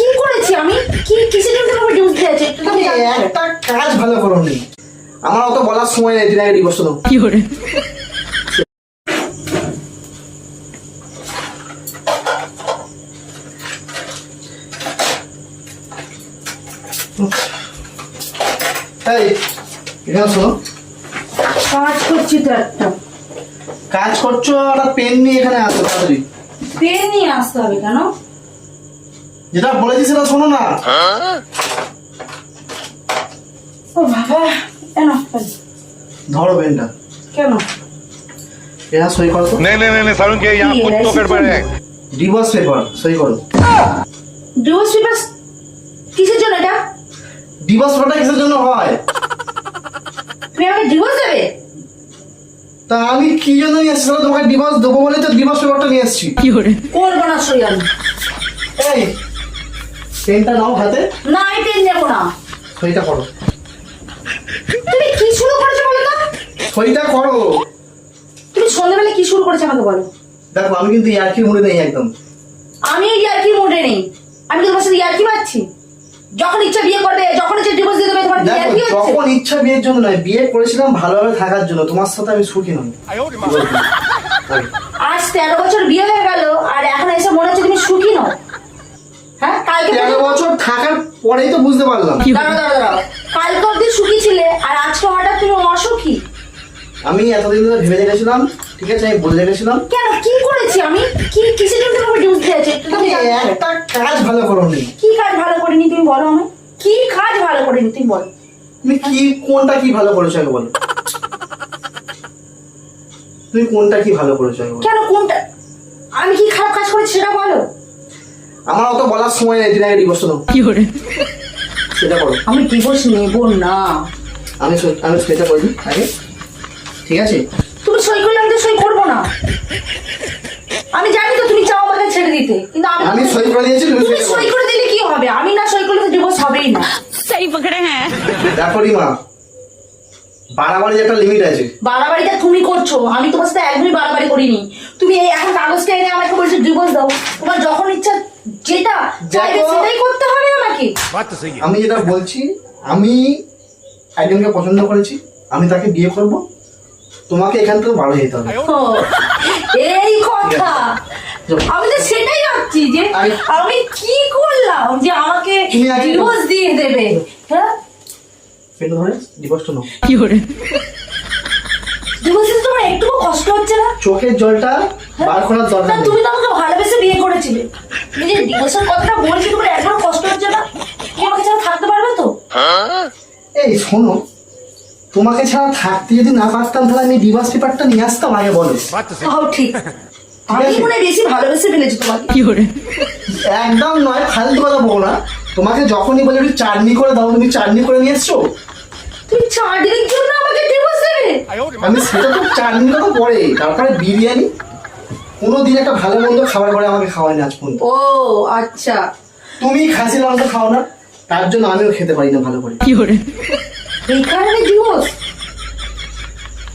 কি করেছি আমি? কি কিসের জন্য তোমাকে দিয়েছে? তুমি একটা কাজ ভালো করো নি আমার অত বলার সময় নেই দিন আগে ডিভোর্স দাও এই এখানে শোনো। কাজ করছি তো একটা। কাজ করছ পেন নিয়ে এখানে আসো তাড়াতাড়ি। পেন নিয়ে আসতে হবে কেন? যেটা বলেছি সেটা শোনো না। ও ধরো কেন? কিসের জন্য এটা? জন্য হয়? তা আমি কি জন্য নিয়ে এসেছি তোমাকে ডিভোর্স দেবো বলে তো ডিভোর্স পেপারটা নিয়ে এসেছি। কি করে করব না সই এই পেনটা নাও হাতে। না আমি পেন নেব না। সইটা করো। তুমি কি শুরু করেছ বলো তো? সইটা করো। তুমি সন্ধ্যাবেলা কি শুরু করেছ আমাকে বলো। দেখো আমি কিন্তু ইয়ার্কির মুড়ে নেই একদম। আমি মোডে নেই। আমি তোমার সাথে ইয়ার্কি মারছি। যখন ইচ্ছা বিয়ে করবে যখন ইচ্ছা ডিভোর্স দিয়ে দেবে তোমার ইয়ার্কি হচ্ছে। যখন ইচ্ছা বিয়ের জন্য নয় বিয়ে করেছিলাম ভালোভাবে থাকার জন্য। তোমার সাথে আমি সুখী নই। আজ তেরো বছর বিয়ে হয়ে গেল আর এখন এসে মনে হচ্ছে পরেই তো বুঝতে পারলাম। দাঁড়াও কালকে অব্দি সুখী ছিলে আর আজকে হঠাৎ তুমি অসুখী? আমি এতদিন ধরে ভেবে রেখেছিলাম ঠিক আছে আমি বলে রেখেছিলাম কেন? কি করেছি আমি? কি কিসের জন্য তোমাকে ডিভোর্স দিয়েছে? তুমি একটা কাজ ভালো করো নি কি কাজ ভালো করিনি তুমি বলো আমি কি কাজ ভালো করিনি তুমি বলো। তুমি কি কোনটা কি ভালো করেছ আগে বলো। তুমি কোনটা কি ভালো করেছ আগে বলো। কেন কোনটা? আমি কি খারাপ কাজ করেছি সেটা বলো। আমার অত বলার সময় নেই তুমি আগে ডিভোর্স নাও কি করে? সেটা করো আমি ডিভোর্স নেব না। আমি আমি সেটা করবি আগে। ঠিক আছে? তুমি সই করলে আমি তো সই করব না। আমি জানি তো তুমি চাও আমাকে ছেড়ে দিতে কিন্তু আমি সই করে দিয়েছি তুমি সই করে। দিলে কি হবে? আমি না সই করলে তো ডিভোর্স হবেই না। সেই পকড়ে হ্যাঁ। দেখো মা বাড়াবাড়ি একটা লিমিট আছে। বাড়াবাড়িটা তুমি করছ আমি তোমার সাথে একদমই বাড়াবাড়ি করিনি। তুমি এই এখন কাগজটা এনে আমাকে বলছো ডিভোর্স দাও। তোমার যখন ইচ্ছা যেটা সেটাই করতে হবে আমাকে। আমি যেটা বলছি আমি একজনকে পছন্দ করেছি আমি তাকে বিয়ে করব তোমাকে এখান থেকে যেতে হবে। এই কথা। আমি তো সেটাই ভাবছি যে আমি কি করলাম যে আমাকে ডিভোর্স দিয়ে দেবে? হ্যাঁ? কি করে ডিভোর্স একটু কষ্ট হচ্ছে না? চোখের জলটা হ্যাঁ? বার করার দরকার তুমি তো কষ্ট হচ্ছে না? ছাড়া থাকতে পারবে তো? এই শোনো তোমাকে ছাড়া থাকতে যদি না পারতাম তাহলে আমি ডিভোর্স পেপারটা নিয়ে আসতাম আগে বলো। তাও ঠিক। আমি বেশি ভালোবেসে ফেলেছি কি করে? একদম নয় ফালতু কথা বলো না। তোমাকে যখনই বলে একটু চাটনি করে দাও তুমি চাটনি করে নিয়ে এসছো? তুমি আমি সেটা তো চাটনি কথা পরে তারপরে বিরিয়ানি। কোনোদিন একটা ভালো মন্দ খাবার পরে আমাকে খাওয়াই না আজ পর্যন্ত। ও আচ্ছা। তুমি খাসি মাংস খাও না তার জন্য আমিও খেতে পারি না ভালো করে। এই কারণে ডিভোর্স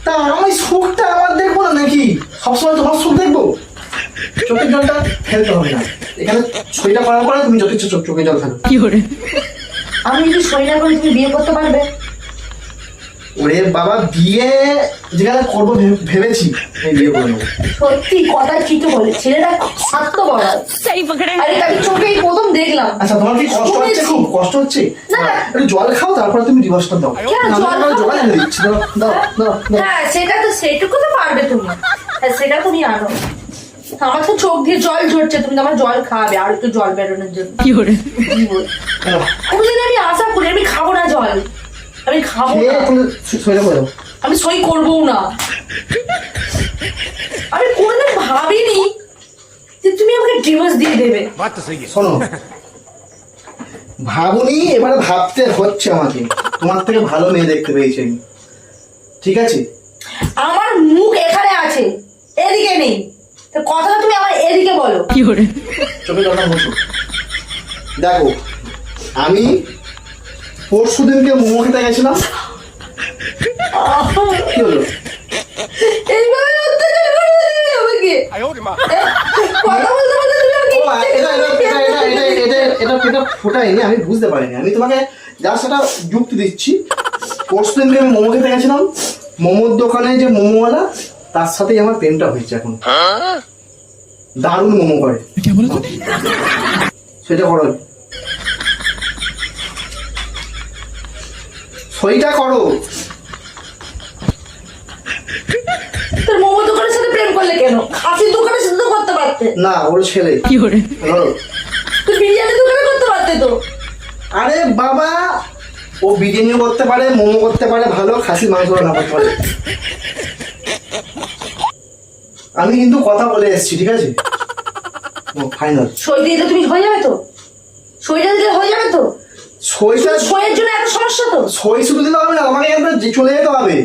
তা আমি সুখটা আমার দেখব না নাকি? সবসময় তোমার সুখ দেখব? চোখের জলটা ফেলতে হবে না। এখানে সইটা করার পরে তুমি যত ইচ্ছে চোখ চোখে জল ফেলো আমি যদি সই না করি তুমি বিয়ে করতে পারবে ওরে বাবা বিয়ে যেখানে করব ভেবেছি। বিয়ে করব সত্যি কথা ঠিক বলে ছেলেটা সাত্য চোখেই প্রথম দেখলাম। আচ্ছা তোমার কি কষ্ট হচ্ছে খুব? কষ্ট হচ্ছে? না হ্যাঁ, একটু জল খাও তারপরে তুমি ডিভোর্সটা দাও। জল এনে দিচ্ছি দাও দাও হ্যাঁ সেটা তো সেটুকু তো পারবে তুমি। হ্যাঁ, সেটা তুমি আনো। আমার তো চোখ দিয়ে জল ঝরছে তুমি আমার জল খাবে আর একটু জল বেরোনোর জন্য। কি করে? হ্যাঁ। কোনোদিন আমি আশা করি আমি খাব না জল। আমি খাব না। আমি সই করব না। আমি কোনদিন ভাবিনি যে তুমি আমাকে ডিভোর্স দিয়ে দেবে। শোনো ভাবুনি এবারে ভাবতে হচ্ছে আমাকে। তোমার থেকে ভালো মেয়ে দেখতে পেয়েছি ঠিক আছে? আমার মুখ এখানে আছে এদিকে নেই। কথাটা তুমি আমার এদিকে বলো। কি করে? চোখে কথা দেখো আমি পরশু দিনকে মোমো খেতে গেছিলাম। কি হলো? আমি বুঝতে পারিনি। আমি তোমাকে যার সেটা যুক্তি দিচ্ছি পরশু দিনকে আমি মোমো খেতে গেছিলাম। মোমোর দোকানে যে মোমোওয়ালা তার সাথেই আমার প্রেমটা হয়েছে এখন। হ্যাঁ? দারুণ মোমো করে। সেটা করো। সইটা করো। তোর মোমো দোকানের সাথে প্রেম করলে কেন? খাসির দোকানের সাথে তো করতে পারতে। না ওর ছেলে। Fiore. ধরো তুই বিরিয়ানি দোকানে করতে পারতে তো। আরে বাবা ও বিরিয়ানিও করতে পারে মোমো করতে পারে ভালো খাসি মাংস রান্না করতে পারে। আমি কিন্তু কথা বলে এসেছি ঠিক আছে? ও ফাইনাল সই দিয়ে তুমি হয়ে যাবে তো? সইটা দিলে হয়ে যাবে তো? জন্য এত সমস্যা তো? হবে না আমাকে চলে যেতে হবে।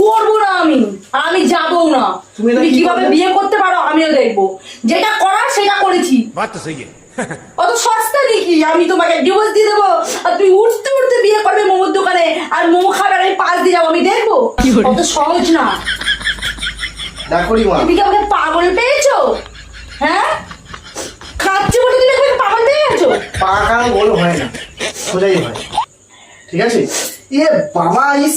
করব না আমি। আর আমি যাব না। তুমি কীভাবে বিয়ে করতে পারো আমিও দেখব। যেটা করার সেটা করেছি। অত সস্তা দেখি আমি তোমাকে ডিভোর্স দিয়ে দেবো। আর তুই উঠতে উঠতে বিয়ে করবে মোমোর দোকানে আর মোমো খাবার আমি পাশ দিয়ে যাব আমি দেখব? অত সহজ না। দেখো মা তুমি কি আমাকে পাগল পেয়েছ? হ্যাঁ? খাচ্ছি বলে তুমি আমাকে পাগল পেয়ে গেছো? পাকার গোল হয় না সোজাই হয়। ঠিক আছে? ইয়ে বাবা ইস।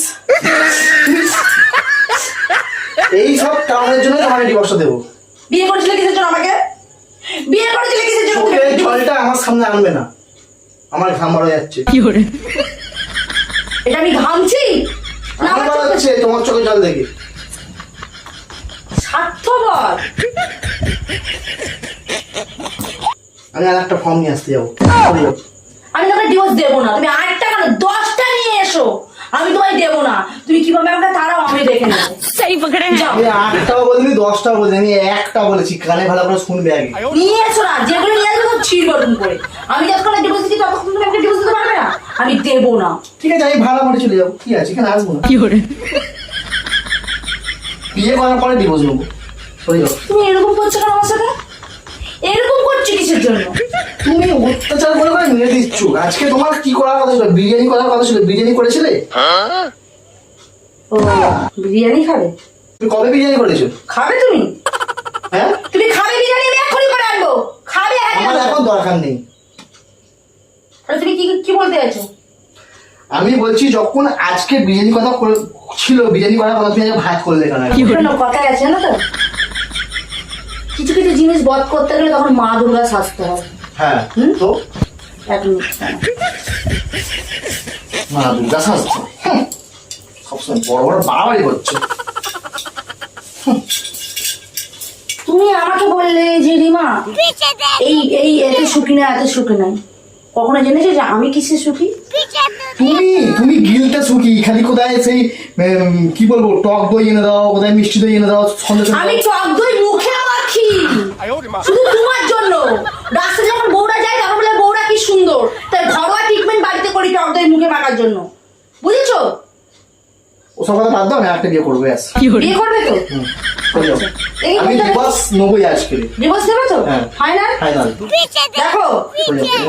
এই সব কারণের জন্য তোমাকে ডিভোর্সটা দেবো। বিয়ে করেছিলে কিসের জন্য আমাকে? বিয়ে করেছিলে কিসের জন্য চোখের জলটা আমার সামনে আনবে না। আমার ঘাম হয়ে যাচ্ছে। Fiore. এটা আমি ঘামছি? না আমার চোখে- তোমার চোখের জল দেখে। আমি আর একটা ফর্ম নিয়ে আসতে যাব। আমি তোমাকে ডিভোর্স দেবো না। তুমি আটটা কেন দশটা নিয়ে এসো। আমি তোমায় দেবো না। তুমি কীভাবে আমাকে তারাও আমি দেখে নেব। দশটাও আমি একটা বলেছি ভালো করে শুনবে নিয়ে এসো না করে। আমি না। আমি দেবো না। ঠিক আছে আমি ভালো মনে চলে যাব। কি আছে? এখানে আসব না। কি করে? বিয়ে করার পরে ডিভোর্স নেব তুমি এরকম করছ কেন আমার সাথে? এরকম করছ কিসের জন্য? তুমি অত্যাচার করে করে মেরে দিচ্ছ। আজকে তোমার কি করার কথা ছিল? বিরিয়ানি করার কথা ছিল? বিরিয়ানি করেছিলে? ও বিরিয়ানি খাবে? তুমি কবে বিরিয়ানি করেছ? খাবে তুমি? হ্যাঁ? তুমি খাবে বিরিয়ানি? আমি এক্ষুনি করে আনব। খাবে আমার এখন দরকার নেই। তুমি কি কি বলতে চাইছো? আমি বলছি যখন আজকে বিরিয়ানি কথা ছিল বিরিয়ানি করার কথা তুমি ভাত করলে কেন? শোনো, কথায় আছে না তো? কিছু কিছু জিনিস বধ করতে গেলে তখন মা দুর্গা সাজতে হবে হ্যাঁ তো? এক মিনিট মা দুর্গা সাজছে সবসময় বড় বড় বাড়াবাড়ি করছে। তুমি আমাকে বললে যে রিমা এই এই এত সুখী না এত সুখী নাই। কখনো জেনেছো যে আমি কিসে সুখী? তুমি তুমি গিলটা সুখী খালি কোথায় সেই কি বলব টক দই এনে দাও কোথায় মিষ্টি দই এনে দাও সন্দেশ আমি। টক দই মুখে রাখি শুধু তোমার জন্য। রাস্তা যখন বউরা যায় তখন বলে বউরা কি সুন্দর। তাই ঘরোয়া ট্রিটমেন্ট বাড়িতে করি টক দই মুখে মাখার জন্য। বুঝেছ? ওসব কথা বাদ দাও আমি একটা বিয়ে করব ব্যাস। বিয়ে করবে তো? হুম, চলে যাও। এই আমি বলতে- দিবস আজকে। ডিভোর্স দেবে তো? হ্যাঁ। ফাইনাল ফাইনাল দেখো।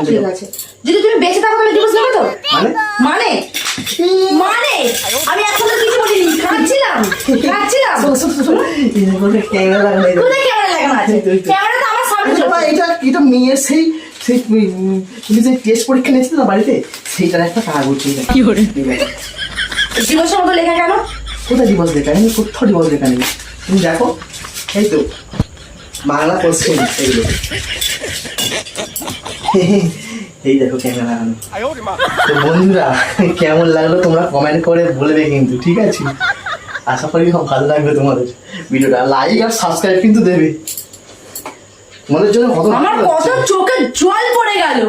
ঠিক আছে যদি তুমি বেঁচে থাকো তাহলে ডিভোর্স দেবে তো? মানে? মানে? মানে? আমি একসাথে কিছু বলিনি। খাচ্ছিলাম খাচ্ছিলাম ক্যামেরা লাগানো কোথায় ক্যামেরা লাগানো আছে? ক্যামেরা তো আমার সামনে এটা এটা এটা মেয়ের সেই সেই তুমি যে টেস্ট পরীক্ষা নিয়েছিলে না বাড়িতে? সেইটার একটা কাগজ দেখো। দিবসের মতো লেখা কেন? কোথায় ডিভোর্স লেখা নেই কোথাও ডিভোর্স লেখা নেই। তুমি দেখো এই তো বাংলা কোশ্চেন এইগুলো এই দেখো ক্যামেরা তো বন্ধুরা কেমন লাগল তোমরা কমেন্ট করে বলবে কিন্তু ঠিক আছে? আশা করি খুব ভালো লাগবে তোমাদের। ভিডিওটা লাইক আর সাবস্ক্রাইব কিন্তু দেবে। তোমাদের জন্য কত আমার কত চোখে জল পড়ে গেল।